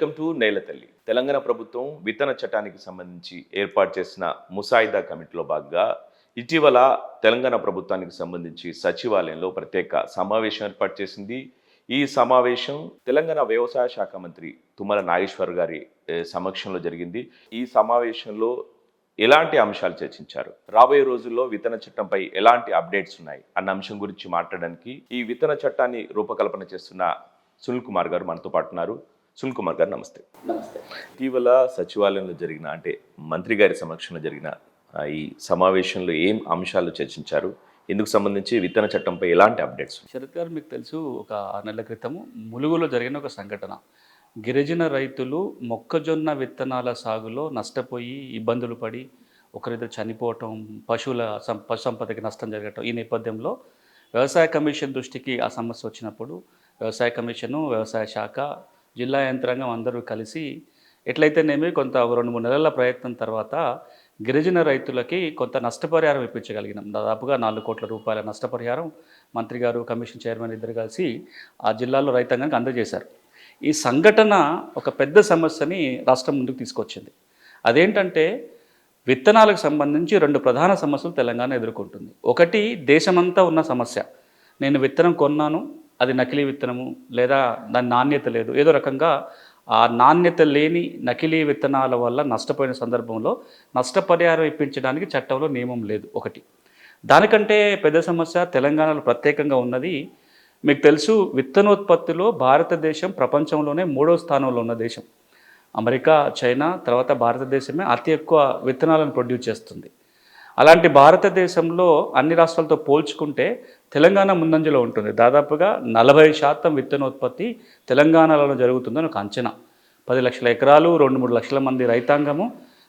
Welcome to నేలతల్లి తెలంగాణ ప్రభుత్వం విత్తన చట్టానికి సంబంధించి ఏర్పాటు చేసిన ముసాయిదా కమిటీలో భాగంగా ఇటీవల తెలంగాణ ప్రభుత్వానికి సంబంధించి సచివాలయంలో ప్రత్యేక సమావేశం ఏర్పాటు చేసింది. ఈ సమావేశం తెలంగాణ వ్యవసాయ శాఖ మంత్రి తుమ్మల నాగేశ్వర్ గారి సమక్షంలో జరిగింది. ఈ సమావేశంలో ఎలాంటి అంశాలు చర్చించారు? రాబోయే రోజుల్లో విత్తన చట్టంపై ఎలాంటి అప్డేట్స్ ఉన్నాయి? అన్న అంశం గురించి మాట్లాడడానికి ఈ విత్తన చట్టాన్ని రూపకల్పన చేస్తున్న సునీల్ కుమార్ గారు మనతో పాటు సునీల్ కుమార్ గారు నమస్తే. నమస్తే. ఇటీవల సచివాలయంలో జరిగిన అంటే మంత్రి గారి సమక్షంలో జరిగిన ఈ సమావేశంలో ఏం అంశాలు చర్చించారు? ఇందుకు సంబంధించి విత్తన చట్టంపై ఎలాంటి అప్డేట్స్ శరత్ గారు మీకు తెలుసు ఒక ఆరు నెలల క్రితము ములుగులో జరిగిన ఒక సంఘటన. గిరిజన రైతులు మొక్కజొన్న విత్తనాల సాగులో నష్టపోయి ఇబ్బందులు పడి ఒకరిద్దరు చనిపోవటం పశువుల సం- పశు సంపదకి నష్టం జరగటం ఈ నేపథ్యంలో వ్యవసాయ కమిషన్ దృష్టికి ఆ సమస్య వచ్చినప్పుడు వ్యవసాయ కమిషను వ్యవసాయ శాఖ జిల్లా యంత్రాంగం అందరూ కలిసి ఎట్లయితేనేమి కొంత రెండు మూడు నెలల ప్రయత్నం తర్వాత గిరిజన రైతులకి కొంత నష్టపరిహారం ఇప్పించగలిగినాం. దాదాపుగా నాలుగు కోట్ల రూపాయల నష్టపరిహారం మంత్రి గారు కమిషన్ చైర్మన్ ఇద్దరు కలిసి ఆ జిల్లాలో రైతాంగానికి అందజేశారు. ఈ సంఘటన ఒక పెద్ద సమస్యని రాష్ట్రం ముందుకు తీసుకొచ్చింది. అదేంటంటే విత్తనాలకు సంబంధించి రెండు ప్రధాన సమస్యలు తెలంగాణ ఎదుర్కొంటుంది. ఒకటి దేశమంతా ఉన్న సమస్య. నేను విత్తనం కొన్నాను అది నకిలీ విత్తనము లేదా దాని నాణ్యత లేదు. ఏదో రకంగా ఆ నాణ్యత లేని నకిలీ విత్తనాల వల్ల నష్టపోయిన సందర్భంలో నష్టపరిహారం ఇప్పించడానికి చట్టంలో నియమం లేదు ఒకటి. దానికంటే పెద్ద సమస్య తెలంగాణలో ప్రత్యేకంగా ఉన్నది. మీకు తెలుసు విత్తనోత్పత్తిలో భారతదేశం ప్రపంచంలోనే మూడో స్థానంలో ఉన్న దేశం. అమెరికా చైనా తర్వాత భారతదేశమే అతి ఎక్కువ విత్తనాలను ప్రొడ్యూస్ చేస్తుంది. అలాంటి భారతదేశంలో అన్ని రాష్ట్రాలతో పోల్చుకుంటే తెలంగాణ ముందంజలో ఉంటుంది. దాదాపుగా నలభై శాతం విత్తనోత్పత్తి తెలంగాణలో జరుగుతుందని ఒక అంచనా. పది లక్షల ఎకరాలు రెండు మూడు లక్షల మంది రైతాంగము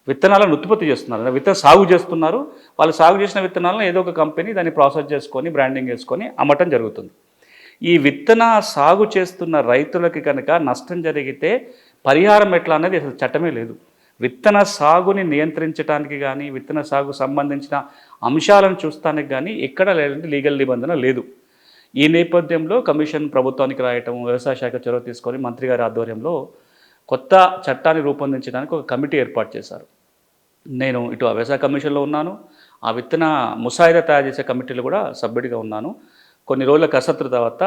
విత్తనాలను ఉత్పత్తి చేస్తున్నారు. విత్తనం సాగు చేస్తున్నారు. వాళ్ళు సాగు చేసిన విత్తనాలను ఏదో ఒక కంపెనీ దాన్ని ప్రాసెస్ చేసుకొని బ్రాండింగ్ చేసుకొని అమ్మటం జరుగుతుంది. ఈ విత్తన సాగు చేస్తున్న రైతులకి కనుక నష్టం జరిగితే పరిహారం ఎట్లా అనేది అసలు చట్టమే లేదు. విత్తన సాగుని నియంత్రించడానికి కానీ విత్తన సాగు సంబంధించిన అంశాలను చూస్తానికి కానీ ఎక్కడ లేదంటే లీగల్ నిబంధన లేదు. ఈ నేపథ్యంలో కమిషన్ ప్రభుత్వానికి రాయటం వ్యవసాయ శాఖ చొరవ తీసుకొని మంత్రి గారి ఆధ్వర్యంలో కొత్త చట్టాన్ని రూపొందించడానికి ఒక కమిటీ ఏర్పాటు చేశారు. నేను ఇటు ఆ వ్యవసాయ కమిషన్లో ఉన్నాను. ఆ విత్తన ముసాయిదా తయారు చేసే కమిటీలో కూడా సభ్యుడిగా ఉన్నాను. కొన్ని రోజుల కసరత్తు తర్వాత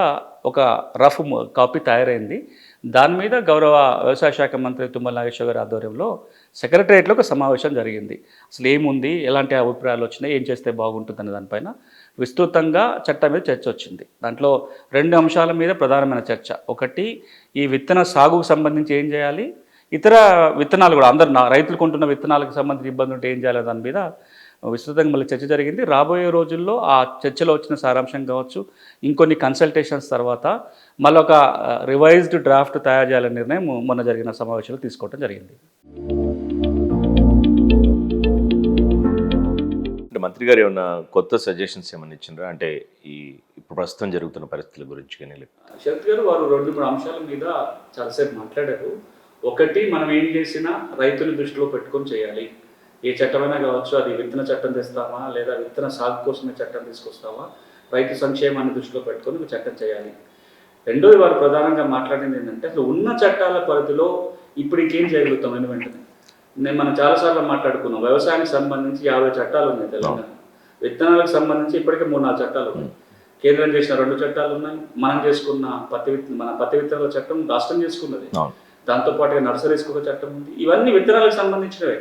ఒక రఫ్ కాపీ తయారైంది. దాని మీద గౌరవ వ్యవసాయ శాఖ మంత్రి తుమ్మల నాగేశ్వర గారి ఆధ్వర్యంలో సెక్రటరియట్లో ఒక సమావేశం జరిగింది. అసలు ఏముంది? ఎలాంటి అభిప్రాయాలు వచ్చినాయి? ఏం చేస్తే బాగుంటుందనే దానిపైన విస్తృతంగా చట్టం మీద చర్చ వచ్చింది. దాంట్లో రెండు అంశాల మీద ప్రధానమైన చర్చ. ఒకటి ఈ విత్తన సాగుకు సంబంధించి ఏం చేయాలి? ఇతర విత్తనాలు కూడా అందరు నా- రైతులు కొంటున్న విత్తనాలకు సంబంధించి ఇబ్బంది ఉంటే ఏం చేయాలి దాని మీద విస్తృతంగా మళ్ళీ చర్చ జరిగింది. రాబోయే రోజుల్లో ఆ చర్చలో వచ్చిన సారాంశం కావచ్చు ఇంకొన్ని కన్సల్టేషన్స్ తర్వాత మళ్ళీ ఒక రివైజ్డ్ డ్రాఫ్ట్ తయారు చేయాలనే నిర్ణయం మొన్న జరిగిన సమావేశంలో తీసుకోవడం జరిగింది. మంత్రి గారు ఏమన్నా కొత్త సజెషన్స్ ఏమైనా ఇచ్చిండ్రా? అంటే ఈ ఇప్పుడు ప్రస్తుతం జరుగుతున్న పరిస్థితుల గురించి కానీ శరత్ గారు వారు రెండు మూడు అంశాల మీద చాలాసేపు మాట్లాడారు. ఒకటి మనం ఏం చేసినా రైతులు దృష్టిలో పెట్టుకొని చేయాలి. ఏ చట్టమైనా కావచ్చు అది విత్తన చట్టం తెస్తామా లేదా విత్తన సాగు కోసమే చట్టం తీసుకొస్తామా రైతు సంక్షేమాన్ని దృష్టిలో పెట్టుకొని ఒక చట్టం చేయాలి. రెండోది వారు ప్రధానంగా మాట్లాడింది ఏంటంటే అసలు ఉన్న చట్టాల పరిధిలో ఇప్పుడు ఇంకేం చేయగలుగుతాం అని వెంటనే నేను మనం చాలాసార్లు మాట్లాడుకున్నాం. వ్యవసాయానికి సంబంధించి యాభై చట్టాలు ఉన్నాయి తెలంగాణ. విత్తనాలకు సంబంధించి ఇప్పటికే మూడు నాలుగు చట్టాలు ఉన్నాయి. కేంద్రం చేసిన రెండు చట్టాలు ఉన్నాయి. మనం చేసుకున్న పత్తి మన పత్తి విత్తనాల చట్టం రాష్ట్రం చేసుకున్నది. దాంతోపాటుగా నర్సరీస్కి ఒక చట్టం ఉంది. ఇవన్నీ విత్తనాలకు సంబంధించినవే.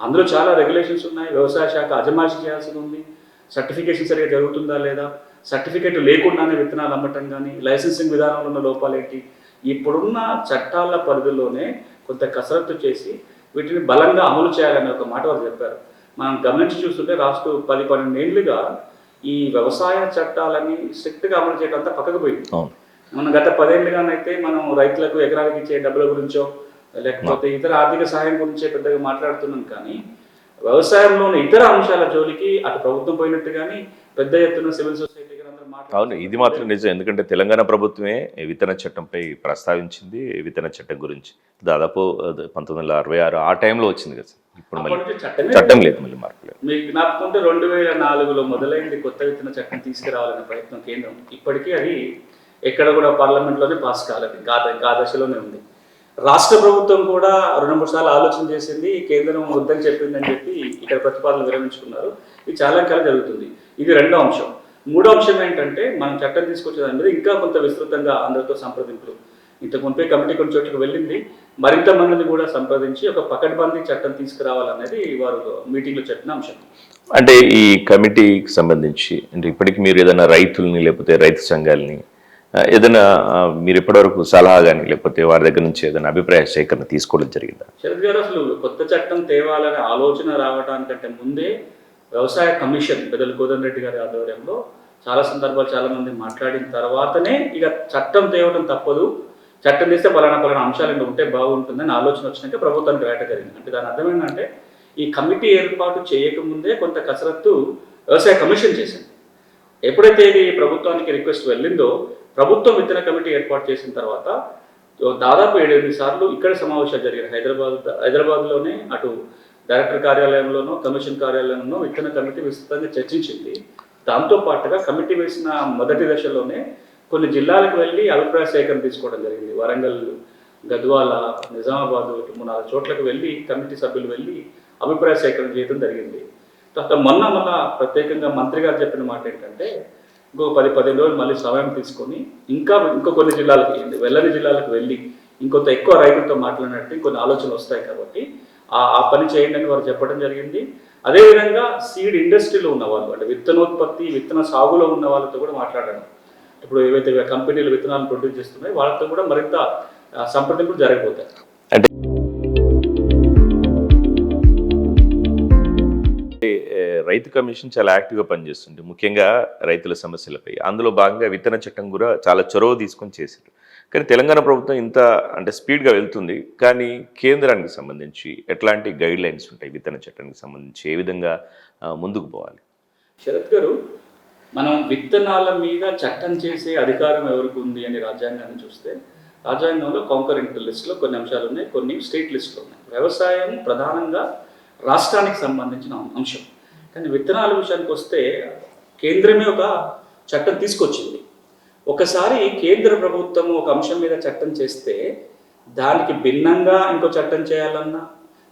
అందులో చాలా రెగ్యులేషన్స్ ఉన్నాయి. వ్యవసాయ శాఖ అజమాయిషి చేయాల్సి ఉంది. సర్టిఫికేషన్ సరిగా జరుగుతుందా లేదా? సర్టిఫికేట్ లేకుండానే విత్తనాలు అమ్మటం కానీ లైసెన్సింగ్ విధానంలో ఉన్న లోపాలేంటి? ఇప్పుడున్న చట్టాల పరిధిలోనే కొంత కసరత్తు చేసి వీటిని బలంగా అమలు చేయాలని ఒక మాట వారు చెప్పారు. మనం గమనించి చూస్తుంటే రాష్ట్ర పది పన్నెండు ఏళ్ళుగా ఈ వ్యవసాయ చట్టాలని స్ట్రిక్ట్గా అమలు చేయడం అంతా పక్కకు పోయింది. మనం గత పదేళ్ళుగానైతే మనం రైతులకు ఎకరానికి ఇచ్చే డబ్బుల గురించో లేకపోతే ఇతర ఆర్థిక సహాయం గురించే పెద్దగా మాట్లాడుతున్నాం కానీ వ్యవసాయంలోని ఇతర అంశాల జోలికి అటు ప్రభుత్వం పోయినట్టు కానీ పెద్ద ఎత్తున సివిల్ సొసైటీ. అవును ఇది మాత్రం నిజం. ఎందుకంటే తెలంగాణ ప్రభుత్వమే విత్తన చట్టంపై ప్రస్తావించింది విత్తన చట్టం గురించి. దాదాపు పంతొమ్మిది వందల అరవై ఆరు ఆ టైంలో వచ్చింది కదా. ఇప్పుడు మళ్ళీ చట్టం లేదు. మళ్ళీ మార్పు లేదు. మీకు ఉంటే రెండు వేల నాలుగులో మొదలైంది కొత్త విత్తన చట్టం తీసుకురావాలనే ప్రయత్నం కేంద్రం. ఇప్పటికీ అది ఎక్కడ కూడా పార్లమెంట్లోనే పాస్ కాలేదు. ఇంకా ఇంకా ఆ దశలోనే ఉంది. రాష్ట్ర ప్రభుత్వం కూడా రెండు మూడు సార్లు ఆలోచన చేసింది కేంద్రం వద్దని చెప్పిందని చెప్పి ఇక్కడ ప్రతిపాదన విరమించుకున్నారు. ఇది చాలా కాలం జరుగుతుంది. ఇది రెండో అంశం. మూడో అంశం ఏంటంటే మనం చట్టం తీసుకొచ్చే దాని మీద ఇంకా కొంత విస్తృతంగా అందరితో సంప్రదింపులు. ఇంతకు మునిపే కమిటీ కొన్ని చోట్లకు వెళ్ళింది. మరింత మందిని కూడా సంప్రదించి ఒక పకడ్బందీ చట్టం తీసుకురావాలనేది వారు మీటింగ్లో చెప్పిన అంశం. అంటే ఈ కమిటీకి సంబంధించి అంటే ఇప్పటికి మీరు ఏదైనా రైతుల్ని లేకపోతే రైతు సంఘాలని ఏదైనా మీరు ఇప్పటివరకు సలహా కానీ లేకపోతే వారి దగ్గర నుంచి ఏదైనా అభిప్రాయ సేకరణ తీసుకోవడం జరిగిందా? శరద్ గారు అసలు కొత్త చట్టం తేవాలనే ఆలోచన రావడానికంటే ముందే వ్యవసాయ కమిషన్ పెద్దలు కోదన్ రెడ్డి గారి ఆధ్వర్యంలో చాలా సందర్భాలు చాలామంది మాట్లాడిన తర్వాతనే ఇక చట్టం తేవడం తప్పదు. చట్టం చేస్తే పలానా పలానా అంశాలు ఉంటే బాగుంటుందని ఆలోచన వచ్చినాక ప్రభుత్వానికి రాయట జరిగింది. అంటే దాని అర్థం ఏంటంటే ఈ కమిటీ ఏర్పాటు చేయకముందే కొంత కసరత్తు వ్యవసాయ కమిషన్ చేసింది. ఎప్పుడైతే ఇది ప్రభుత్వానికి రిక్వెస్ట్ వెళ్ళిందో ప్రభుత్వం విత్తన కమిటీ ఏర్పాటు చేసిన తర్వాత దాదాపు ఏడెనిమిది సార్లు ఇక్కడ సమావేశాలు జరిగాయి. హైదరాబాద్ హైదరాబాద్లోనే అటు డైరెక్టర్ కార్యాలయంలోనూ కమిషన్ కార్యాలయంలోనూ విత్తన కమిటీ విస్తృతంగా చర్చించింది. దాంతో పాటుగా కమిటీ వేసిన మొదటి దశలోనే కొన్ని జిల్లాలకు వెళ్ళి అభిప్రాయ సేకరణ తీసుకోవడం జరిగింది. వరంగల్ గద్వాల నిజామాబాద్ మూడు నాలుగు చోట్లకు వెళ్ళి కమిటీ సభ్యులు వెళ్ళి అభిప్రాయ సేకరణ చేయడం జరిగింది. తర్వాత మొన్న మళ్ళా ప్రత్యేకంగా మంత్రి గారు చెప్పిన మాట ఏంటంటే ఇంకో పది పదిహేను రోజులు మళ్ళీ సమయం తీసుకొని ఇంకా ఇంకో కొన్ని జిల్లాలకి వెళ్ళని జిల్లాలకు వెళ్ళి ఇంకొంత ఎక్కువ రైతులతో మాట్లాడినట్టు కొన్ని ఆలోచనలు వస్తాయి కాబట్టి ఆ పని చేయండి అని వారు చెప్పడం జరిగింది. అదేవిధంగా సీడ్ ఇండస్ట్రీలో ఉన్న వాళ్ళు అంటే విత్తనోత్పత్తి విత్తన సాగులో ఉన్న వాళ్ళతో కూడా మాట్లాడాను ఇప్పుడు ఏవైతే కంపెనీలు విత్తనాలు ప్రొడ్యూస్ చేస్తున్నాయో వాళ్ళతో కూడా మరింత సంప్రదింపులు జరగబోతాయి. అంటే రైతు కమిషన్ చాలా యాక్టివ్గా పనిచేస్తుంది. ముఖ్యంగా రైతుల సమస్యలపై. అందులో భాగంగా విత్తన చట్టం కూడా చాలా చొరవ తీసుకొని చేశారు కానీ తెలంగాణ ప్రభుత్వం ఇంత అంటే స్పీడ్గా వెళ్తుంది. కానీ కేంద్రానికి సంబంధించి ఎట్లాంటి గైడ్ లైన్స్ ఉంటాయి? విత్తన చట్టానికి సంబంధించి ఏ విధంగా ముందుకు పోవాలి? శరత్ గారు మనం విత్తనాల మీద చట్టం చేసే అధికారం ఎవరికి ఉంది అని రాజ్యాంగాన్ని చూస్తే రాజ్యాంగంలో కాంకరెంట్ లిస్ట్లో కొన్ని అంశాలు ఉన్నాయి కొన్ని స్టేట్ లిస్ట్లో ఉన్నాయి. వ్యవసాయం ప్రధానంగా రాష్ట్రానికి సంబంధించిన అంశం. కానీ విత్తనాల విషయానికి వస్తే కేంద్రమే ఒక చట్టం తీసుకొచ్చింది. ఒకసారి కేంద్ర ప్రభుత్వం ఒక అంశం మీద చట్టం చేస్తే దానికి భిన్నంగా ఇంకో చట్టం చేయాలన్నా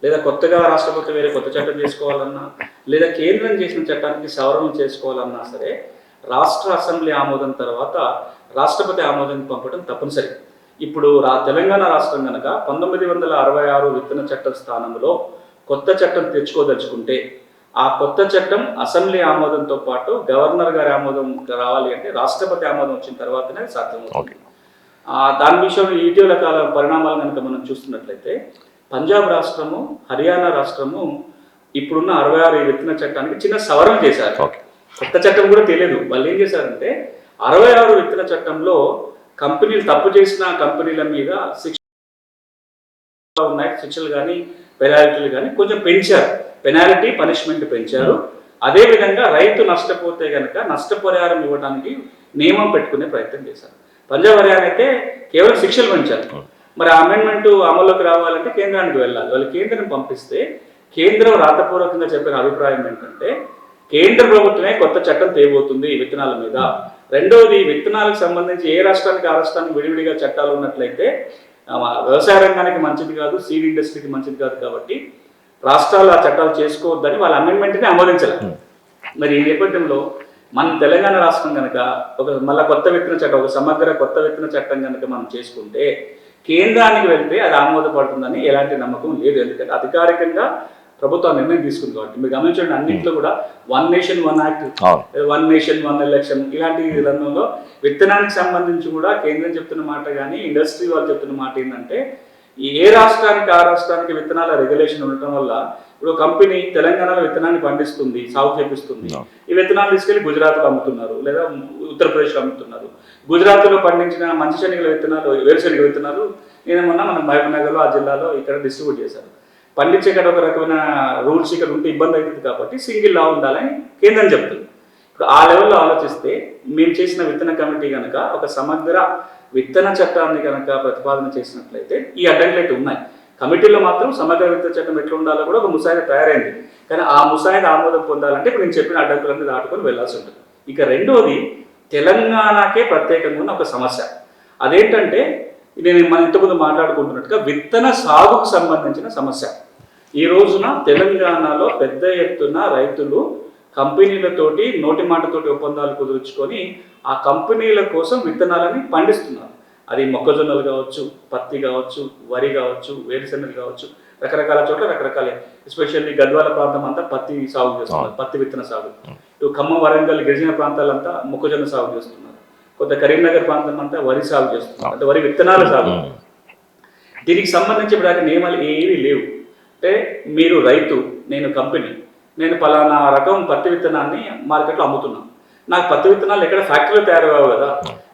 లేదా కొత్తగా రాష్ట్రపతి వేరే కొత్త చట్టం చేసుకోవాలన్నా లేదా కేంద్రం చేసిన చట్టానికి సవరణలు చేసుకోవాలన్నా సరే రాష్ట్ర అసెంబ్లీ ఆమోదం తర్వాత రాష్ట్రపతి ఆమోదం పంపడం తప్పనిసరి. ఇప్పుడు రా తెలంగాణ రాష్ట్రం కనుక పంతొమ్మిది వందల అరవై ఆరు విత్తన చట్టం స్థానంలో కొత్త చట్టం తెచ్చుకోదలుచుకుంటే ఆ కొత్త చట్టం అసెంబ్లీ ఆమోదంతో పాటు గవర్నర్ గారి ఆమోదం రావాలి అంటే రాష్ట్రపతి ఆమోదం వచ్చిన తర్వాతనే సాధ్యమవుతుంది. ఆ, దాని విషయంలో ఇటీవల కాల పరిణామాలు కనుక మనం చూస్తున్నట్లయితే పంజాబ్ రాష్ట్రము హర్యానా రాష్ట్రము ఇప్పుడున్న అరవై ఆరు విత్తన చట్టానికి చిన్న సవరణ చేశారు. కొత్త చట్టం కూడా తెలియదు. వాళ్ళు ఏం చేశారంటే అరవై ఆరు విత్తన చట్టంలో కంపెనీలు తప్పు చేసిన కంపెనీల మీద శిక్ష ఉన్నాయి. శిక్షలు కానీ పెనాల్టీలు కానీ కొంచెం పెంచారు. పెనాల్టీ పనిష్మెంట్ పెంచారు. అదే విధంగా రైతు నష్టపోతే కనుక నష్టపరిహారం ఇవ్వడానికి నియమం పెట్టుకునే ప్రయత్నం చేశారు. పంజాబ్ హర్యానా అయితే కేవలం శిక్షలు పెంచారు. మరి ఆ అమెండ్మెంట్ అమల్లోకి రావాలంటే కేంద్రానికి వెళ్ళాలి. వాళ్ళు కేంద్రం పంపిస్తే కేంద్రం రాతపూర్వకంగా చెప్పిన అభిప్రాయం ఏంటంటే కేంద్ర ప్రభుత్వమే కొత్త చట్టం తేబోతుంది ఈ విత్తనాల మీద. రెండవది విత్తనాలకు సంబంధించి ఏ రాష్ట్రానికి ఆ రాష్ట్రానికి విడివిడిగా చట్టాలు ఉన్నట్లయితే వ్యవసాయ రంగానికి మంచిది కాదు సీడ్ ఇండస్ట్రీకి మంచిది కాదు కాబట్టి రాష్ట్రాలు ఆ చట్టాలు చేసుకోవద్దని వాళ్ళ అమెండ్మెంట్ని ఆమోదించలేదు మరి ఈ నేపథ్యంలో మన తెలంగాణ రాష్ట్రం కనుక ఒక మళ్ళా కొత్త విత్తన చట్టం ఒక సమగ్ర కొత్త విత్తన చట్టం కనుక మనం చేసుకుంటే కేంద్రానికి వెళ్తే అది ఆమోదపడుతుందని ఎలాంటి నమ్మకం లేదు. ఎందుకంటే అధికారికంగా ప్రభుత్వం నిర్ణయం తీసుకుంది కాబట్టి. మీరు గమనించండి అన్నింటిలో కూడా one nation one act one nation one election ఇలాంటి రంగంలో విత్తనానికి సంబంధించి కూడా కేంద్రం చెప్తున్న మాట కానీ ఇండస్ట్రీ వాళ్ళు చెప్తున్న మాట ఏంటంటే ఈ ఏ రాష్ట్రానికి ఆ రాష్ట్రానికి విత్తనాల రెగ్యులేషన్ ఉండటం వల్ల ఇప్పుడు కంపెనీ తెలంగాణలో విత్తనాన్ని పండిస్తుంది సాగు చేపిస్తుంది. ఈ విత్తనాలు తీసుకెళ్ళి గుజరాత్లో అమ్ముతున్నారు లేదా ఉత్తరప్రదేశ్లో అమ్ముతున్నారు. గుజరాత్లో పండించిన మంచి శనగల విత్తనాలు వేరుశనగ విత్తనాలు నేను మొన్న మన మహబూబ్నగర్లో ఆ జిల్లాలో ఇక్కడ డిస్ట్రిబ్యూట్ చేశారు. పండించే ఒక రకమైన రూల్స్ ఇక్కడ ఉంటే ఇబ్బంది అవుతుంది కాబట్టి సింగిల్ లా ఉండాలని కేంద్రం చెప్తుంది. ఇప్పుడు ఆ లెవెల్లో ఆలోచిస్తే మేము చేసిన విత్తన కమిటీ కనుక ఒక సమగ్ర విత్తన చట్టాన్ని కనుక ప్రతిపాదన చేసినట్లయితే ఈ అడ్డంకులు ఉన్నాయి. కమిటీలో మాత్రం సమగ్ర విత్తన చట్టం ఎట్లా ఉండాలో కూడా ఒక ముసాయిదా తయారైంది. కానీ ఆ ముసాయిదా ఆమోదం పొందాలంటే ఇప్పుడు నేను చెప్పిన అడ్డంకులన్నీ దాటుకొని వెళ్ళాల్సి ఉంటుంది. ఇక రెండోది తెలంగాణకే ప్రత్యేకంగా ఉన్న ఒక సమస్య. అదేంటంటే నేను మన ఇంతకుముందు మాట్లాడుకుంటున్నట్టుగా విత్తన సాగుకు సంబంధించిన సమస్య. ఈ రోజున తెలంగాణలో పెద్ద ఎత్తున రైతులు కంపెనీలతోటి నోటి మాటతోటి ఒప్పందాలు కుదుర్చుకొని ఆ కంపెనీల కోసం విత్తనాలని పండిస్తున్నారు. అది మొక్కజొన్నలు కావచ్చు పత్తి కావచ్చు వరి కావచ్చు వేరుశెనగలు కావచ్చు రకరకాల చోట్ల రకరకాల. ఎస్పెషల్లీ గద్వాల ప్రాంతం అంతా పత్తి సాగు చేస్తున్నారు పత్తి విత్తన సాగు. ఇటు ఖమ్మం వరంగల్ గిరిజన ప్రాంతాలంతా మొక్కజొన్న సాగు చేస్తున్నారు. కొంత కరీంనగర్ ప్రాంతం అంతా వరి సాగు చేస్తున్నారు. అంటే వరి విత్తనాల సాగు. దీనికి సంబంధించి ఇప్పుడు దాకా నియమాలు ఏవి లేవు. అంటే మీరు రైతు నేను కంపెనీ. నేను పలానా రకం పత్తి విత్తనాన్ని మార్కెట్లో అమ్ముతున్నాను నాకు పత్తి విత్తనాలు ఎక్కడ ఫ్యాక్టరీలో తయారు కదా.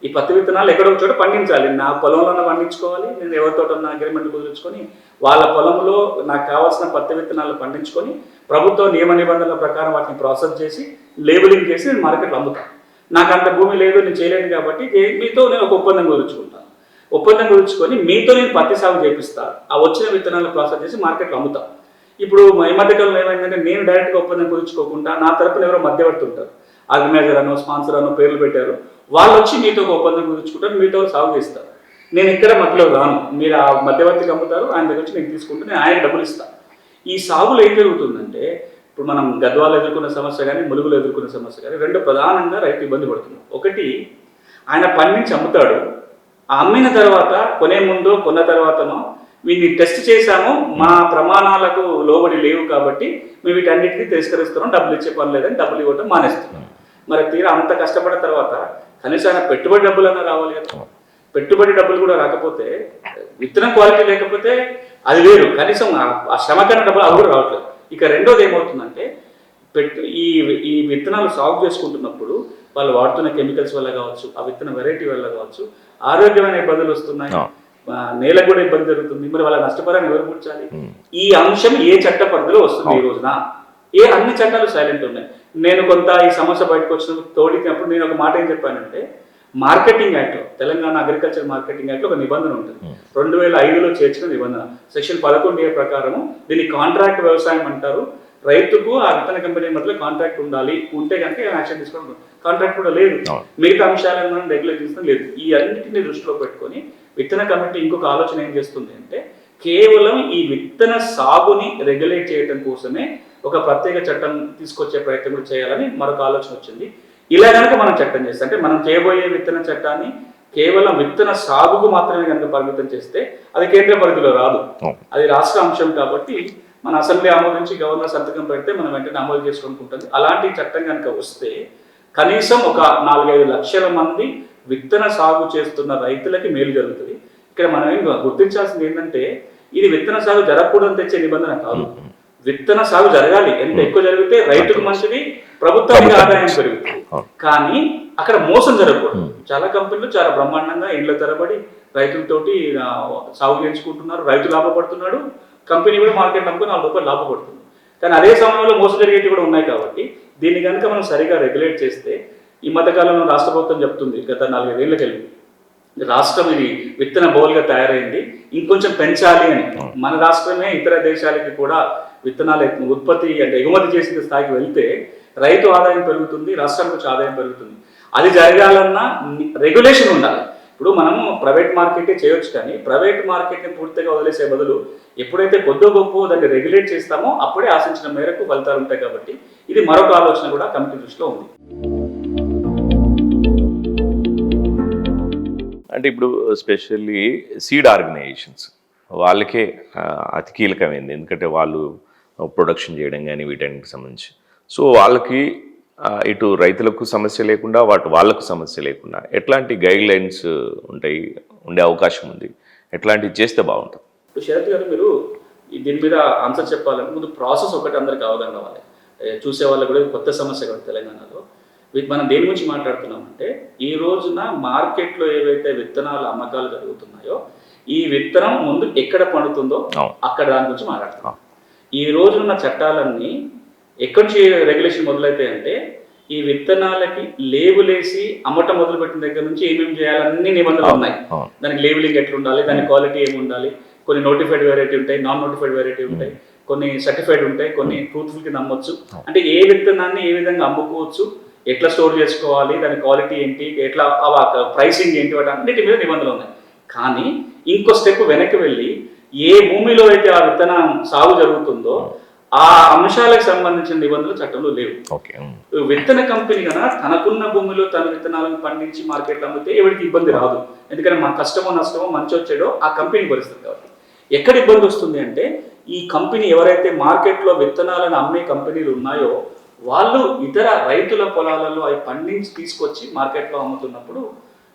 ఈ పత్తి విత్తనాలు ఎక్కడో చోట పండించాలి. నా పొలంలోనే పండించుకోవాలి. నేను ఎవరితో ఉన్న అగ్రిమెంట్ కుదుర్చుకొని వాళ్ళ పొలంలో నాకు కావాల్సిన పత్తి విత్తనాలు పండించుకొని ప్రభుత్వ నియమ నిబంధనల ప్రకారం వాటిని ప్రాసెస్ చేసి లేబులింగ్ చేసి నేను మార్కెట్లో అమ్ముతాను నాకు అంత భూమి లేదు నేను చేయలేను కాబట్టి మీతో నేను ఒక ఒప్పందం కుదుర్చుకుంటాను ఒప్పందం కుదుర్చుకొని మీతో నేను పత్తి సాగు చేపిస్తాను ఆ వచ్చిన విత్తనాలు ప్రాసెస్ చేసి మార్కెట్లో అమ్ముతాను ఇప్పుడు ఈ మధ్య కాలంలో ఏమైందంటే నేను డైరెక్ట్గా ఒప్పందం కుదుర్చుకోకుండా నా తరపున ఎవరో మధ్యవర్తి ఉంటారు ఆర్గనైజర్ అనో స్పాన్సర్ అనో పేర్లు పెట్టారు. వాళ్ళు వచ్చి మీతో ఒక ఒప్పందం కుదుర్చుకుంటారు మీతో సాగు చేస్తారు. నేను ఇక్కడ మధ్యలో రాను. మీరు ఆ మధ్యవర్తికి అమ్ముతారు ఆయన దగ్గర వచ్చి నేను తీసుకుంటే నేను ఆయన డబ్బులు ఇస్తాను ఈ సాగులో ఏం జరుగుతుందంటే ఇప్పుడు మనం గద్వాలు ఎదుర్కొన్న సమస్య కానీ ములుగులు ఎదుర్కొన్న సమస్య కానీ రెండు ప్రధానంగా రైతు ఇబ్బంది పడుతున్నాం. ఒకటి ఆయన పండించి అమ్ముతాడు. ఆ అమ్మిన తర్వాత కొనే ముందు కొన్న తర్వాతనో వీటిని టెస్ట్ చేశాము. మా ప్రమాణాలకు లోబడి లేవు కాబట్టి మేము వీటన్నిటిని తిరస్కరిస్తున్నాం. డబ్బులు ఇచ్చే పని లేదని డబ్బులు ఇవ్వడం మానేస్తున్నాం. మరి తీరా అంత కష్టపడిన తర్వాత కనీసం పెట్టుబడి డబ్బులన్నా రావాలి కదా. పెట్టుబడి డబ్బులు కూడా రాకపోతే విత్తనం క్వాలిటీ లేకపోతే అది వేరు. కనీసం ఆ- శ్రమకైన డబ్బులు అవి కూడా రావట్లేదు. ఇక రెండోది ఏమవుతుందంటే పెట్టు ఈ ఈ విత్తనాలు సాగు చేసుకుంటున్నప్పుడు వాళ్ళు వాడుతున్న కెమికల్స్ వల్ల కావచ్చు ఆ విత్తన వెరైటీ వల్ల కావచ్చు ఆరోగ్యమైన ఇబ్బందులు వస్తున్నాయి. నేలకు కూడా ఇబ్బంది జరుగుతుంది. మరి వాళ్ళ నష్టపరాన్ని ఎవరు కూర్చాలి? ఈ అంశం ఏ చట్ట పరిధిలో వస్తుంది ఈ రోజున? ఏ అన్ని చట్టాలు సైలెంట్ ఉన్నాయి? నేను కొంత ఈ సమస్య బయటకు వచ్చినప్పుడు తోడినప్పుడు నేను ఒక మాట ఏం చెప్పానంటే marketing act Telangana agriculture marketing యాక్ట్లో ఒక నిబంధన ఉంటుంది. రెండు వేల ఐదులో చేర్చిన నిబంధన. సెక్షన్ పదకొండు ఏ ప్రకారం దీన్ని కాంట్రాక్ట్ వ్యవసాయం అంటారు. రైతుకు ఆ విత్తన కంపెనీ మధ్యలో కాంట్రాక్ట్ ఉండాలి. ఉంటే కనుక యాక్షన్ తీసుకోవడం. కాంట్రాక్ట్ కూడా లేదు. మిగతా అంశాలను మనం రెగ్యులేట్ లేదు. ఈ అన్నింటినీ దృష్టిలో పెట్టుకొని విత్తన కమిటీ ఇంకొక ఆలోచన ఏం చేస్తుంది అంటే కేవలం ఈ విత్తన సాగుని రెగ్యులేట్ చేయడం కోసమే ఒక ప్రత్యేక చట్టం తీసుకొచ్చే ప్రయత్నం కూడా చేయాలని మరొక ఆలోచన వచ్చింది. ఇలా కనుక మనం చట్టం చేస్తే అంటే మనం చేయబోయే విత్తన చట్టాన్ని కేవలం విత్తన సాగుకు మాత్రమే కనుక పరిమితం చేస్తే అది కేంద్ర పరిధిలో రాదు. అది రాష్ట్ర అంశం కాబట్టి మన అసెంబ్లీ ఆమోదించి గవర్నర్ సంతకం పెడితే మనం వెంటనే అమలు చేసుకుంటుంది అలాంటి చట్టం కనుక వస్తే కనీసం ఒక నాలుగైదు లక్షల మంది విత్తన సాగు చేస్తున్న రైతులకి మేలు జరుగుతుంది. ఇక్కడ మనం ఏం గుర్తించాల్సింది ఏంటంటే ఇది విత్తన సాగు జరగకూడదని తెచ్చే నిబంధన కాదు. విత్తన సాగు జరగాలి. ఎంత ఎక్కువ జరిగితే రైతుకు మంచిది ప్రభుత్వానికి ఆదాయం పెరుగుతుంది. కానీ అక్కడ మోసం జరగకూడదు. చాలా కంపెనీలు చాలా బ్రహ్మాండంగా ఇండ్ల తరబడి రైతులతోటి సాగు చేయించుకుంటున్నారు. రైతు లాభపడుతున్నాడు. కంపెనీ కూడా మార్కెట్ నమ్ముకుని నాలుగు రూపాయలు లాభపడుతుంది. కానీ అదే సమయంలో మోసం జరిగేవి కూడా ఉన్నాయి కాబట్టి దీన్ని కనుక మనం సరిగా రెగ్యులేట్ చేస్తే ఈ మధ్యకాలంలో రాష్ట్ర ప్రభుత్వం చెప్తుంది గత నాలుగైదేళ్ళకెళ్ళి రాష్ట్రం ఇది విత్తన బౌల్గా తయారైంది ఇంకొంచెం పెంచాలి అని. మన రాష్ట్రమే ఇతర దేశాలకి కూడా విత్తనాలు ఉత్పత్తి అంటే ఎగుమతి చేసిన స్థాయికి వెళ్తే రైతు ఆదాయం పెరుగుతుంది రాష్ట్రానికి వచ్చే ఆదాయం పెరుగుతుంది. అది జరగాలన్నా రెగ్యులేషన్ ఉండాలి. ఇప్పుడు మనము ప్రైవేట్ మార్కెటే చేయొచ్చు కానీ ప్రైవేట్ మార్కెట్ని పూర్తిగా వదిలేసే బదులు ఎప్పుడైతే కొద్దో గొప్ప దాన్ని రెగ్యులేట్ చేస్తామో అప్పుడే ఆశించిన మేరకు ఫలితాలు ఉంటాయి కాబట్టి ఇది మరొక ఆలోచన కూడా కమిటీ దృష్టిలో ఉంది. అంటే ఇప్పుడు స్పెషల్లీ సీడ్ ఆర్గనైజేషన్స్ వాళ్ళకే అతి కీలకమైంది. ఎందుకంటే వాళ్ళు ప్రొడక్షన్ చేయడం కానీ వీటన్నిటికి సంబంధించి. సో వాళ్ళకి ఇటు రైతులకు సమస్య లేకుండా వాటి వాళ్ళకు సమస్య లేకుండా ఎట్లాంటి గైడ్ లైన్స్ ఉంటాయి ఉండే అవకాశం ఉంది ఎట్లాంటివి చేస్తే బాగుంటుంది. ఇప్పుడు శరత్ గారు మీరు దీని మీద ఆన్సర్ చెప్పాలంటే ముందు ప్రాసెస్ ఒకటి అందరికి అవగాహన అవ్వాలి. చూసే వాళ్ళకి కూడా కొత్త సమస్య కదా తెలంగాణలో. మనం దేని గురించి మాట్లాడుతున్నామంటే ఈ రోజున మార్కెట్లో ఏవైతే విత్తనాల అమ్మకాలు జరుగుతున్నాయో ఈ విత్తనం ముందు ఎక్కడ పండుతుందో. అక్కడ దాని గురించి మాట్లాడుతున్నాం. ఈ రోజున్న చట్టాలన్నీ ఎక్కడి నుంచి రెగ్యులేషన్ మొదలైతాయంటే ఈ విత్తనాలకి లేబులేసి అమ్మటం మొదలుపెట్టిన దగ్గర నుంచి ఏమేమి చేయాలన్నీ నిబంధనలు ఉన్నాయి. దానికి లేబులింగ్ ఎట్లా ఉండాలి దాని క్వాలిటీ ఏమి ఉండాలి కొన్ని నోటిఫైడ్ వెరైటీ ఉంటాయి నాన్ నోటిఫైడ్ వెరైటీ ఉంటాయి కొన్ని సర్టిఫైడ్ ఉంటాయి కొన్ని ట్రూత్ఫుల్కి నమ్మొచ్చు. అంటే ఏ విత్తనాన్ని ఏ విధంగా అమ్ముకోవచ్చు ఎట్లా స్టోర్ చేసుకోవాలి దాని క్వాలిటీ ఏంటి ఎట్లా ప్రైసింగ్ ఏంటి వాటి అన్నిటి మీద నిబంధనలు ఉన్నాయి. కానీ ఇంకో స్టెప్ వెనక్కి వెళ్ళి ఏ భూమిలో అయితే ఆ విత్తనం సాగు జరుగుతుందో ఆ అంశాలకు సంబంధించిన నిబంధనలు చట్టంలో లేవు. విత్తన కంపెనీ కనుక తనకున్న భూమిలో తన విత్తనాలను పండించి మార్కెట్లో అమ్మితే ఎవరికి ఇబ్బంది రాదు. ఎందుకంటే మా కష్టమో నష్టమో మంచి వచ్చాడో ఆ కంపెనీ భరిస్తుంది కాబట్టి. ఎక్కడ ఇబ్బంది వస్తుంది అంటే ఈ కంపెనీ ఎవరైతే మార్కెట్లో విత్తనాలను అమ్మే కంపెనీలు ఉన్నాయో వాళ్ళు ఇతర రైతుల పొలాలలో అవి పండించి తీసుకొచ్చి మార్కెట్లో అమ్ముతున్నప్పుడు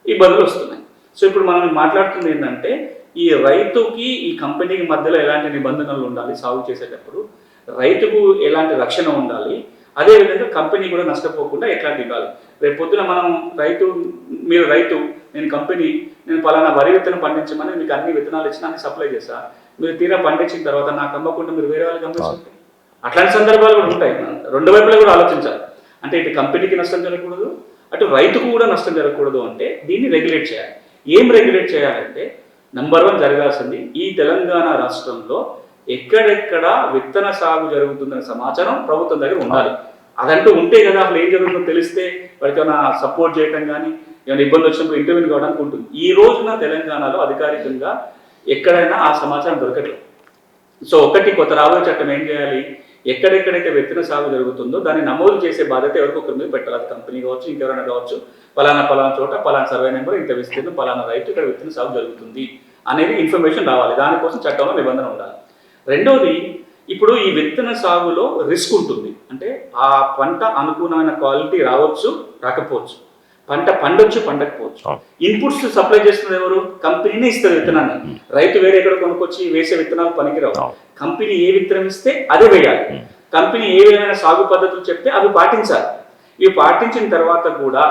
ఇబ్బందులు వస్తున్నాయి. సో ఇప్పుడు మనం మాట్లాడుతుంది ఏంటంటే ఈ రైతుకి ఈ కంపెనీకి మధ్యలో ఎలాంటి నిబంధనలు ఉండాలి సాగు చేసేటప్పుడు? రైతుకు ఎలాంటి రక్షణ ఉండాలి? అదేవిధంగా కంపెనీ కూడా నష్టపోకుండా ఎట్లాంటి ఇవ్వాలి రేపు పొద్దున మనం రైతు మీరు రైతు నేను కంపెనీ నేను పలానా వరి విత్తనం పండించమని మీకు అన్ని విత్తనాలు ఇచ్చిన అన్ని సప్లై చేస్తా. మీరు తీరా పండించిన తర్వాత నాకు అమ్మకుండా మీరు వేరే వాళ్ళకి అమ్మేస్తుంటే? అట్లాంటి సందర్భాలు కూడా ఉంటాయి. మనం రెండు వైపులా కూడా ఆలోచించాలి. అంటే ఇటు కంపెనీకి నష్టం జరగకూడదు అటు రైతుకు కూడా నష్టం జరగకూడదు అంటే దీన్ని రెగ్యులేట్ చేయాలి. ఏం రెగ్యులేట్ చేయాలంటే నంబర్ వన్ జరగాల్సింది ఈ తెలంగాణ రాష్ట్రంలో ఎక్కడెక్కడ విత్తన సాగు జరుగుతుందనే సమాచారం ప్రభుత్వం దగ్గర ఉండాలి. అదంటూ ఉంటే కదా అసలు ఏం జరుగుతుందో తెలిస్తే వాడికి ఏమైనా సపోర్ట్ చేయడం కానీ ఏమైనా ఇబ్బంది వచ్చినప్పుడు ఇంటర్వ్యూ కావడానికి ఉంటుంది. ఈ రోజున తెలంగాణలో అధికారికంగా ఎక్కడైనా ఆ సమాచారం దొరకట్లేదు. సో ఒకటి కొత్త రాబోయే చట్టం ఏం చేయాలి? ఎక్కడెక్కడైతే విత్తన సాగు జరుగుతుందో దాన్ని నమోదు చేసే బాధ్యత ఎవరికి ఒకరి మీద పెట్టాలి? అది కంపెనీ కావచ్చు ఇంకెవరైనా కావచ్చు. పలానా పలానా చోట పలానా సర్వే నెంబర్ ఇంత విస్తీర్ణం పలానా రైతు ఇక్కడ విత్తన సాగు జరుగుతుంది అనేది ఇన్ఫర్మేషన్ రావాలి. దానికోసం చట్టంలో నిబంధన ఉండాలి. రెండోది ఇప్పుడు ఈ విత్తన సాగులో రిస్క్ ఉంటుంది. అంటే ఆ పంట అనుకూలమైన క్వాలిటీ రావచ్చు రాకపోవచ్చు. పంట పండొచ్చు పండకపోవచ్చు. ఇన్పుట్స్ సప్లై చేస్తున్నది ఎవరు? కంపెనీనే ఇస్తారు విత్తనాన్ని. రైతు వేరే ఎక్కడ కొనుక్కొచ్చి వేసే విత్తనాలు పనికిరావు. కంపెనీ ఏ విత్తనం ఇస్తే అదే వేయాలి. కంపెనీ ఏవైనా సాగు పద్ధతులు చెప్తే అవి పాటించాలి. ఇవి పాటించిన తర్వాత కూడా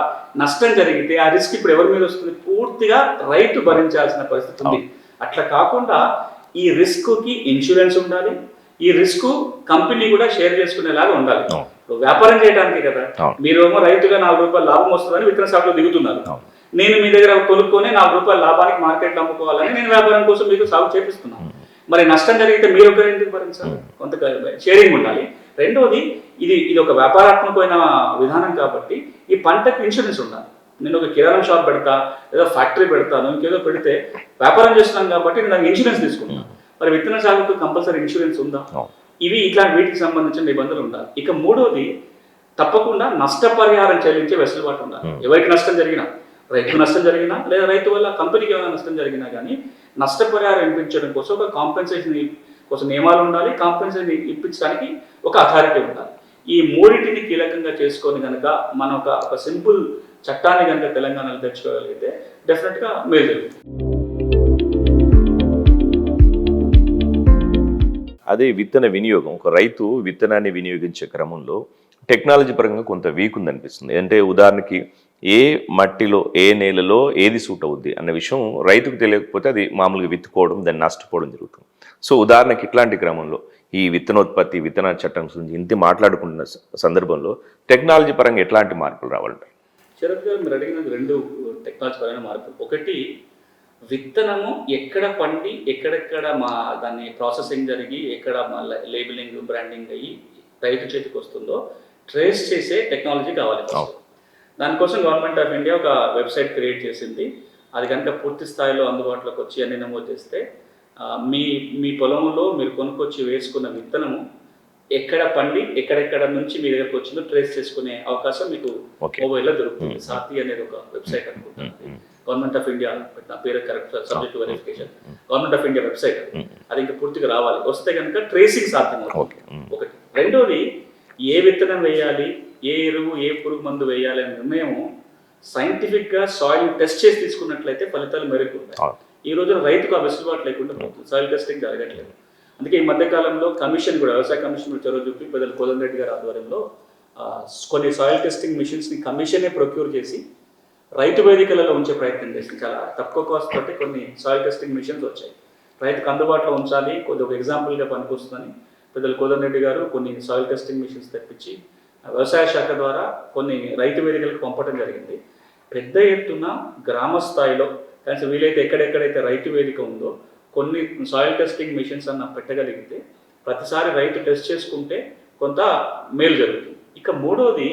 నష్టం జరిగితే ఆ రిస్క్ ఇప్పుడు ఎవరి మీద వస్తుంది? పూర్తిగా రైతు భరించాల్సిన పరిస్థితి ఉంది. అట్లా కాకుండా ఈ రిస్క్కి ఇన్సూరెన్స్ ఉండాలి. ఈ రిస్క్ కంపెనీ కూడా షేర్ చేసుకునేలాగా ఉండాలి. వ్యాపారం చేయడానికి కదా. మీరేమో రైతుగా నాలుగు రూపాయలు లాభం వస్తుందని విత్తన సాగులో దిగుతున్నారు. నేను మీ దగ్గర కొనుక్కొని నాలుగు రూపాయల లాభానికి మార్కెట్లో అమ్ముకోవాలని నేను వ్యాపారం కోసం మీకు సాగు చేపిస్తున్నాను. మరి నష్టం జరిగితే మీరు ఒకరు ఎందుకు భరించాలి? కొంత షేరింగ్ ఉండాలి. రెండోది ఇది ఇది ఒక వ్యాపారాత్మకమైన విధానం కాబట్టి ఈ పంటకు ఇన్సూరెన్స్ ఉండాలి. నేను ఒక కిరాణం షాప్ పెడతా ఏదో ఫ్యాక్టరీ పెడతాను ఇంకేదో పెడితే వ్యాపారం చేస్తున్నాను కాబట్టి నేను దానికి ఇన్సూరెన్స్ తీసుకుంటాను మరి విత్తన సాగుకు కంపల్సరీ ఇన్సూరెన్స్ ఉందా. ఇవి ఇట్లాంటి వీటికి సంబంధించిన నిబంధనలు ఉండాలి. ఇక మూడోది తప్పకుండా నష్టపరిహారం చెల్లించే వెసులుబాటు ఉండాలి. ఎవరికి నష్టం జరిగినా రైతుకు నష్టం జరిగినా లేదా రైతు వల్ల కంపెనీకి ఏమైనా నష్టం జరిగినా కానీ నష్టపరిహారం ఇప్పించడం కోసం ఒక కాంపెన్సేషన్ కోసం నియమాలు ఉండాలి. కాంపెన్సేషన్ ఇప్పించడానికి ఒక అథారిటీ ఉండాలి. ఈ మూడింటిని కీలకంగా చేసుకొని కనుక మనం ఒక ఒక సింపుల్ చట్టాన్ని కనుక తెలంగాణలో తెచ్చుకోగలిగితే డెఫినెట్గా మేలు జరుగుతుంది. అదే విత్తన వినియోగం ఒక రైతు విత్తనాన్ని వినియోగించే క్రమంలో టెక్నాలజీ పరంగా కొంత వీక్ ఉందనిపిస్తుంది. అంటే ఉదాహరణకి ఏ మట్టిలో ఏ నేలలో ఏది సూట్ అవుద్ది అన్న విషయం రైతుకు తెలియకపోతే అది మామూలుగా విత్తుకోవడం దాన్ని నష్టపోవడం జరుగుతుంది. సో ఉదాహరణకి ఇట్లాంటి క్రమంలో ఈ విత్తనోత్పత్తి విత్తన చట్టం గురించి ఇంత మాట్లాడుకుంటున్న సందర్భంలో టెక్నాలజీ పరంగా ఎట్లాంటి మార్పులు రావాలంటారు? చరణ్ గారు మీరు అడిగిన రెండు టెక్నాలజీ పరమైన మార్పులు. ఒకటి విత్తనము ఎక్కడ పండి ఎక్కడెక్కడ మా దాన్ని ప్రాసెసింగ్ జరిగి ఎక్కడ మా లేబులింగ్ బ్రాండింగ్ అయ్యి రైతు చేతికి వస్తుందో ట్రేస్ చేసే టెక్నాలజీ కావాలి. దానికోసం గవర్నమెంట్ ఆఫ్ ఇండియా ఒక వెబ్సైట్ క్రియేట్ చేసింది. అది కనుక పూర్తి స్థాయిలో అందుబాటులోకి వచ్చి అన్ని నమోదు చేస్తే మీ మీ పొలంలో మీరు కొనుక్కొచ్చి వేసుకున్న విత్తనము ఎక్కడ పండి ఎక్కడెక్కడ నుంచి మీ దగ్గరకు వచ్చిందో ట్రేస్ చేసుకునే అవకాశం మీకు మొబైల్లో దొరుకుతుంది. సాతి అనేది ఒక వెబ్సైట్ అనుకుంటున్నాను గవర్నమెంట్ ఆఫ్ ఇండియా పెట్టిన పేరు correct subject verification government of India website అది ఇంకా పూర్తిగా రావాలి. వస్తే కనుక ట్రేసింగ్ సాధ్యం ఓకే ఒకటి. రెండోది ఏ విత్తనం వేయాలి ఏ ఎరువు ఏ పురుగు మందు వేయాలి అనే నిర్ణయం సైంటిఫిక్గా సాయిల్ టెస్ట్ చేసి తీసుకున్నట్లయితే ఫలితాలు మెరుగు ఉంటాయి. అవును. ఈ రోజున రైతుకు ఆ వెసులుబాటు లేకుండా పోతుంది. సాయిల్ టెస్టింగ్ జరగట్లేదు. అందుకే ఈ మధ్య కాలంలో కమిషన్ కూడా వ్యవసాయ కమిషన్ చొరవ చూపి పెద్దలు కోదన్ రెడ్డి గారి ఆధ్వర్యంలో కొన్ని సాయిల్ టెస్టింగ్ మిషన్స్ని కమిషనే ప్రొక్యూర్ చేసి రైతు వేదికలలో ఉంచే ప్రయత్నం చేసింది. చాలా తక్కువ కాస్ట్ తోటి కొన్ని సాయిల్ టెస్టింగ్ మిషన్స్ వచ్చాయి. రైతుకు అందుబాటులో ఉంచాలి. కొద్ది ఒక ఎగ్జాంపుల్గా పనికొస్తుందని పెద్దలు కోదన్ రెడ్డి గారు కొన్ని సాయిల్ టెస్టింగ్ మిషన్స్ తెప్పించి వ్యవసాయ శాఖ ద్వారా కొన్ని రైతు వేదికలకు పంపడం జరిగింది. పెద్ద ఎత్తున గ్రామ స్థాయిలో కనీసం వీలైతే ఎక్కడెక్కడైతే రైతు వేదిక ఉందో కొన్ని సాయిల్ టెస్టింగ్ మిషన్స్ అన్న పెట్టగలిగితే ప్రతిసారి రైతు టెస్ట్ చేసుకుంటే కొంత మేలు జరుగుతుంది. ఇక మూడోది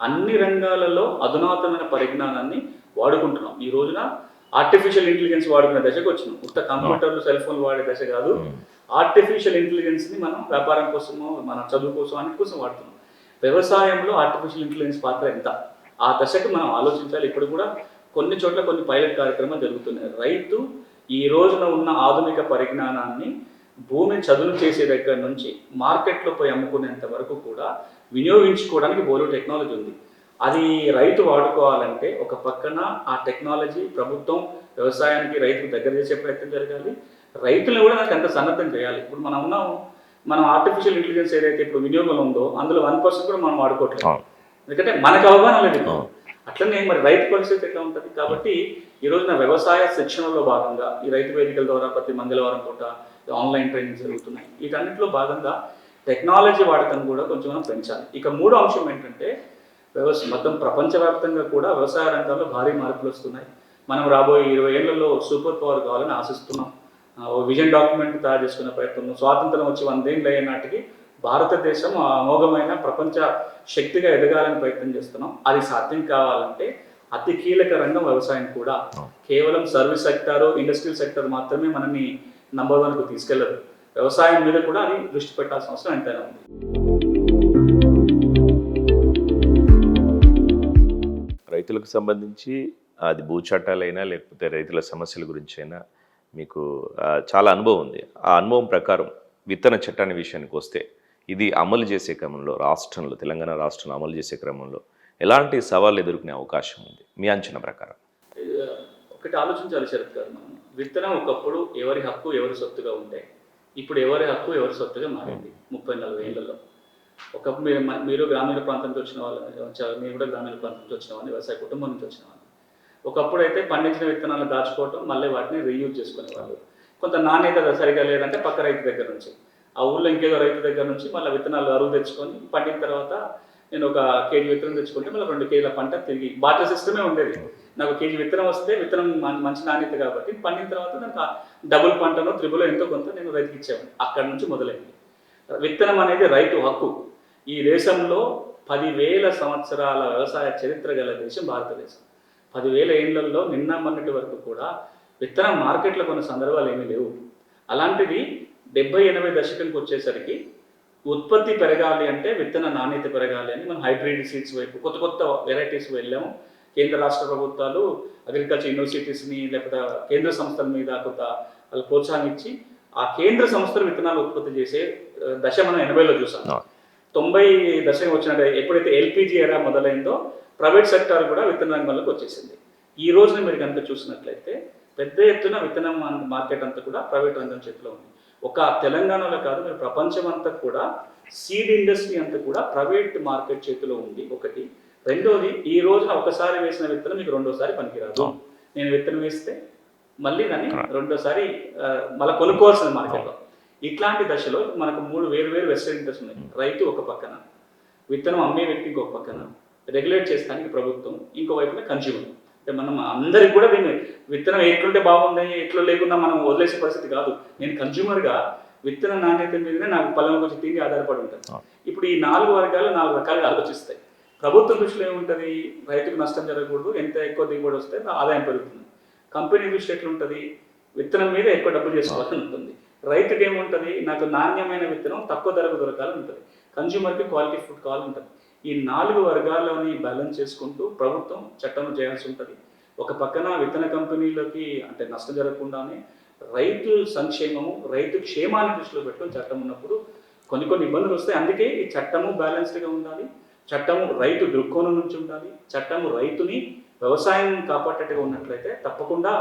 అన్ని రంగాలలో అధునాతనమైన పరిజ్ఞానాన్ని వాడుకుంటున్నాం. ఈ రోజున ఆర్టిఫిషియల్ ఇంటెలిజెన్స్ వాడుకునే దశకు వచ్చినాం. ఉత్త కంప్యూటర్లు సెల్ ఫోన్లు వాడే దశ కాదు. ఆర్టిఫిషియల్ ఇంటెలిజెన్స్ని మనం వ్యాపారం కోసమో మన చదువు కోసం అన్నిటి కోసం వాడుతున్నాం. వ్యవసాయంలో ఆర్టిఫిషియల్ ఇంటెలిజెన్స్ పాత్ర ఎంత? ఆ దశకు మనం ఆలోచించాలి. ఇప్పుడు కూడా కొన్ని చోట్ల కొన్ని పైలట్ కార్యక్రమాలు జరుగుతున్నాయి. రైతు ఈ రోజున ఉన్న ఆధునిక పరిజ్ఞానాన్ని భూమిని చదును చేసే దగ్గర నుంచి మార్కెట్లో పోయి అమ్ముకునేంత వరకు కూడా వినియోగించుకోవడానికి బోలో టెక్నాలజీ ఉంది. అది రైతు వాడుకోవాలంటే ఒక పక్కన ఆ టెక్నాలజీ ప్రభుత్వం వ్యవసాయానికి రైతుకు దగ్గర చేసే ప్రయత్నం జరగాలి. రైతులను కూడా నాకు ఎంత సన్నద్ధం చేయాలి. ఇప్పుడు మనం ఉన్నాం మనం ఆర్టిఫిషియల్ ఇంటెలిజెన్స్ ఏదైతే ఇప్పుడు వినియోగంలో ఉందో అందులో వన్ పర్సెంట్ కూడా మనం వాడుకోవట్లేదు. ఎందుకంటే మనకు అవగాహన లేదు. అట్లనే మరి రైతు పరిస్థితి ఎట్లా ఉంటుంది? కాబట్టి ఈ రోజున వ్యవసాయ శిక్షణలో భాగంగా ఈ రైతు వేదికల ద్వారా ప్రతి మంగళవారం పూట ఆన్లైన్ ట్రైనింగ్ జరుగుతున్నాయి. వీటన్నిటిలో భాగంగా టెక్నాలజీ వాడకం కూడా కొంచెం మనం పెంచాలి. ఇక మూడో అంశం ఏంటంటే వ్యవసాయ మొత్తం ప్రపంచవ్యాప్తంగా కూడా వ్యవసాయ రంగంలో భారీ మార్పులు వస్తున్నాయి. మనం రాబోయే ఇరవై ఏళ్ళలో సూపర్ పవర్ కావాలని ఆశిస్తున్నాం. ఓ విజన్ డాక్యుమెంట్ తయారు చేసుకునే ప్రయత్నం స్వాతంత్రం వచ్చి వందేళ్ళు అయ్యే నాటికి భారతదేశం అమోఘమైన ప్రపంచ శక్తిగా ఎదగాలని ప్రయత్నం చేస్తున్నాం. అది సాధ్యం కావాలంటే అతి కీలక రంగం వ్యవసాయం కూడా. కేవలం సర్వీస్ సెక్టారు ఇండస్ట్రియల్ సెక్టర్ మాత్రమే మనని నంబర్ వన్కు తీసుకెళ్ళదు. వ్యవసాయం మీద కూడా అది దృష్టి పెట్టాల్సిన అవసరం ఎంతైనా ఉంది. రైతులకు సంబంధించి అది భూ చట్టాలైనా లేకపోతే రైతుల సమస్యల గురించి అయినా మీకు చాలా అనుభవం ఉంది. ఆ అనుభవం ప్రకారం విత్తన చట్టాన్ని విషయానికి వస్తే ఇది అమలు చేసే క్రమంలో రాష్ట్రంలో తెలంగాణ రాష్ట్రంలో అమలు చేసే క్రమంలో ఎలాంటి సవాళ్ళు ఎదుర్కొనే అవకాశం ఉంది? మీ అంచనా ప్రకారం. ఒకటి ఆలోచించాలి శరత్ గారు మనం. విత్తనం ఒకప్పుడు ఎవరి హక్కు ఎవరి సొత్తుగా ఉంటే ఇప్పుడు ఎవరి హక్కు ఎవరి సొత్తుగా మారింది ముప్పై నలభై ఏళ్ళలో. ఒకప్పుడు మీరు మీరు గ్రామీణ ప్రాంతం నుంచి వచ్చిన వాళ్ళు మీరు కూడా గ్రామీణ ప్రాంతం నుంచి వచ్చిన వాళ్ళు వ్యవసాయ కుటుంబం నుంచి వచ్చిన వాళ్ళు ఒకప్పుడు అయితే పండించిన విత్తనాలు దాచుకోవటం మళ్ళీ వాటిని రీయూజ్ చేసుకునేవాళ్ళు. కొంత నాణ్యత సరిగా లేదంటే పక్క రైతు దగ్గర నుంచి. ఆ ఊళ్ళో ఇంకేదో రైతు దగ్గర నుంచి మళ్ళీ విత్తనాలు అరువు తెచ్చుకొని పండిన తర్వాత నేను ఒక కేజీ విత్తనం తెచ్చుకుంటే మళ్ళీ రెండు కేజీల పంట తిరిగి బాటర్ సిస్టమే ఉండేది. నాకు కేజీ విత్తనం వస్తే విత్తనం మంచి నాణ్యత కాబట్టి పండిన తర్వాత నాకు డబుల్ పంటలో త్రిబుల్ ఎంతో కొంత నేను రైతుకి ఇచ్చేవాడిని. అక్కడి నుంచి మొదలైంది. విత్తనం అనేది రైతు హక్కు. ఈ దేశంలో పదివేల సంవత్సరాల వ్యవసాయ చరిత్ర గల దేశం భారతదేశం. పదివేల ఏళ్ళలో నిన్న మొన్నటి వరకు కూడా విత్తనం మార్కెట్లో కొన్ని సందర్భాలు ఏమీ లేవు. అలాంటిది డెబ్బై ఎనభై దశకంకి వచ్చేసరికి ఉత్పత్తి పెరగాలి అంటే విత్తన నాణ్యత పెరగాలి అని మనం హైబ్రిడ్ సీడ్స్ వైపు కొత్త కొత్త వెరైటీస్ వెళ్ళాము. కేంద్ర రాష్ట్ర ప్రభుత్వాలు అగ్రికల్చర్ యూనివర్సిటీస్ని లేకపోతే కేంద్ర సంస్థల మీద కొంత వాళ్ళు ప్రోత్సాహం ఇచ్చి ఆ కేంద్ర సంస్థలు విత్తనాలు ఉత్పత్తి చేసే దశ మనం ఎనభైలో చూసాం. తొంభై దశకం వచ్చినట్టు ఎప్పుడైతే ఎల్పిజి ఎరా మొదలైందో ప్రైవేట్ సెక్టార్ కూడా విత్తన రంగంలోకి వచ్చేసింది. ఈ రోజున మీరు కనుక చూసినట్లయితే పెద్ద ఎత్తున విత్తనం మార్కెట్ అంతా కూడా ప్రైవేట్ రంగం చేతిలో ఉంది. ఒక తెలంగాణలో కాదు మీరు ప్రపంచం అంతా కూడా సీడ్ ఇండస్ట్రీ అంతా కూడా ప్రైవేట్ మార్కెట్ చేతిలో ఉంది ఒకటి. రెండోది ఈ రోజున ఒకసారి వేసిన విత్తనం మీకు రెండోసారి పనికిరాదు. నేను విత్తనం వేస్తే మళ్ళీ దాన్ని రెండోసారి మళ్ళీ కొనుక్కోవాల్సిన మార్కెట్లో ఇట్లాంటి దశలో మనకు మూడు వేరు వేరు వెస్టర్న్ ఇంట్రెస్ట్ ఉన్నాయి. రైతు ఒక పక్కన విత్తనం అమ్మే వ్యక్తి ఇంకొక పక్కన రెగ్యులేట్ చేస్తానికి ప్రభుత్వం ఇంకో వైపున కన్జ్యూమర్ అంటే మనం అందరికి కూడా దీన్ని విత్తనం ఎట్లుంటే బాగుంది ఎట్లా లేకుండా మనం వదిలేసే పరిస్థితి కాదు. నేను కన్జ్యూమర్గా విత్తన నాణ్యత మీదనే నాకు పల్లెలకు వచ్చి తిండి ఆధారపడి ఉంటుంది ఇప్పుడు ఈ నాలుగు వర్గాలు నాలుగు రకాలుగా ఆలోచిస్తాయి. ప్రభుత్వం దృష్టిలో ఏముంటుంది? రైతుకు నష్టం జరగకూడదు. ఎంత ఎక్కువ దిగుబడి వస్తే ఆదాయం పెరుగుతుంది. కంపెనీ దృష్టి ఎట్లుంటుంది? విత్తనం మీద ఎక్కువ డబ్బులు చేసుకోవాలని ఉంటుంది. రైతుకి ఏముంటుంది? నాకు నాణ్యమైన విత్తనం తక్కువ ధరకు దొరకాలని ఉంటుంది కన్జ్యూమర్కి క్వాలిటీ ఫుడ్ కావాలంటుంది. ఈ నాలుగు వర్గాలని బ్యాలెన్స్ చేసుకుంటూ ప్రభుత్వం చట్టం చేయాల్సి ఉంటుంది. ఒక పక్కన విత్తన కంపెనీలకి అంటే నష్టం జరగకుండానే రైతు సంక్షేమము రైతు క్షేమాన్ని దృష్టిలో పెట్టుకొని చట్టం ఉన్నప్పుడు కొన్ని కొన్ని ఇబ్బందులు వస్తాయి. అందుకే ఈ చట్టము బ్యాలెన్స్డ్గా ఉండాలి. చట్టము రైతు దృక్కోణం నుంచి ఉండాలి చట్టము రైతుని వ్యవసాయం కాపాడేట్టుగా ఉన్నట్లయితే తప్పకుండా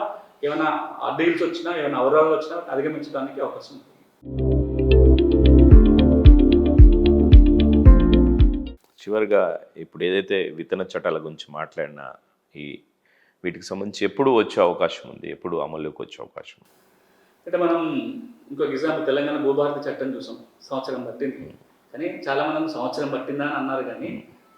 ఏమైనా అడ్డీల్స్ వచ్చినా ఏమైనా అవరోధాలు వచ్చినా అధిగమించడానికి అవకాశం ఉంటుంది. చివరిగా ఇప్పుడు ఏదైతే విత్తన చట్టాల గురించి మాట్లాడినా ఈ వీటికి సంబంధించి ఎప్పుడు వచ్చే అవకాశం ఉంది? ఎప్పుడు అమల్లోకి వచ్చే అవకాశం అంటే మనం ఇంకొక ఎగ్జాంపుల్ తెలంగాణ భూభారతి చట్టం చూసాం సంవత్సరం పట్టింది. కానీ చాలా మంది సంవత్సరం పట్టిందా అని అన్నారు కానీ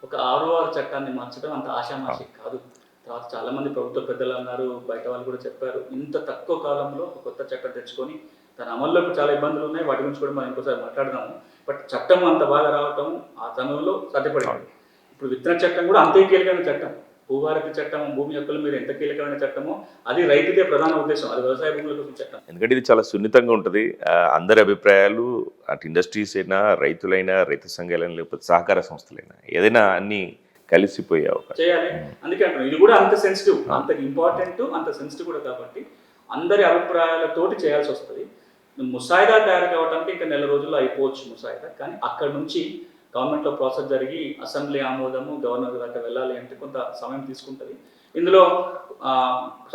ఒక ఆరు ఆరు చట్టాన్ని మార్చడం అంత ఆశామాషి కాదు. తర్వాత చాలా మంది ప్రభుత్వ పెద్దలు అన్నారు బయట వాళ్ళు కూడా చెప్పారు ఇంత తక్కువ కాలంలో ఒక కొత్త చట్టం తెచ్చుకొని దాని అమల్లోకి చాలా ఇబ్బందులు ఉన్నాయి. వాటి గురించి కూడా మనం ఇంకోసారి మాట్లాడదాము. బట్ చట్టం అంత బాగా రావటం ఆ సమయంలో సాధ్యపడింది. ఇప్పుడు విత్తన చట్టం కూడా అంతే కీలకమైన చట్టం. భూభారతి చట్టం భూమి హక్కుల మీద ఎంత కీలకమైన చట్టమో అది రైతుదే ప్రధాన ఉద్దేశం. అది వ్యవసాయ భూముల కోసం చట్టం. ఎందుకంటే ఇది చాలా సున్నితంగా ఉంటుంది. అందరి అభిప్రాయాలు అటు ఇండస్ట్రీస్ అయినా రైతులైనా రైతు సంఘాలైనా లేకపోతే సహకార సంస్థలైనా ఏదైనా అన్ని కలిసిపోయే అవకాశం. చేయాలి. అందుకే అంటున్నాను ఇది కూడా అంత సెన్సిటివ్ అంత ఇంపార్టెంట్ అంత సెన్సిటివ్ కూడా కాబట్టి అందరి అభిప్రాయాలతోటి చేయాల్సి వస్తుంది. ముసాయిదా తయారు కావడానికి ఇంకా నెల రోజుల్లో అయిపోవచ్చు ముసాయిదా కానీ అక్కడ నుంచి గవర్నమెంట్లో ప్రాసెస్ జరిగి అసెంబ్లీ ఆమోదము గవర్నర్ దాకా వెళ్ళాలి అంటే కొంత సమయం తీసుకుంటుంది. ఇందులో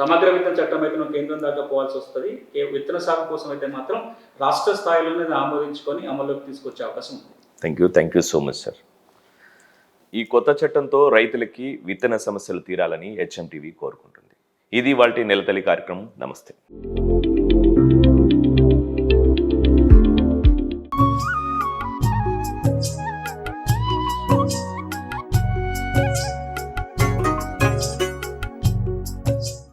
సమగ్ర విత్తన చట్టం అయితే కేంద్రం దాకా పోవాల్సి వస్తుంది. ఏ విత్తన సాగు కోసం అయితే మాత్రం రాష్ట్ర స్థాయిలోనే ఆమోదించుకొని అమల్లోకి తీసుకొచ్చే అవకాశం ఉంది. Thank you thank you so much sir ఈ కొత్త చట్టంతో రైతులకి విత్తన సమస్యలు తీరాలని హెచ్ఎం టీవీ కోరుకుంటుంది. ఇది వాటి నెలతల్లి కార్యక్రమం. నమస్తే.